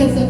because of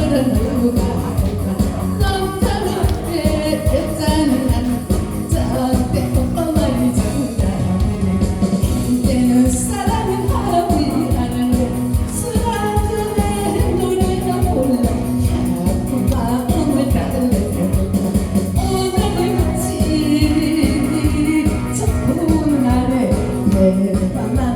อ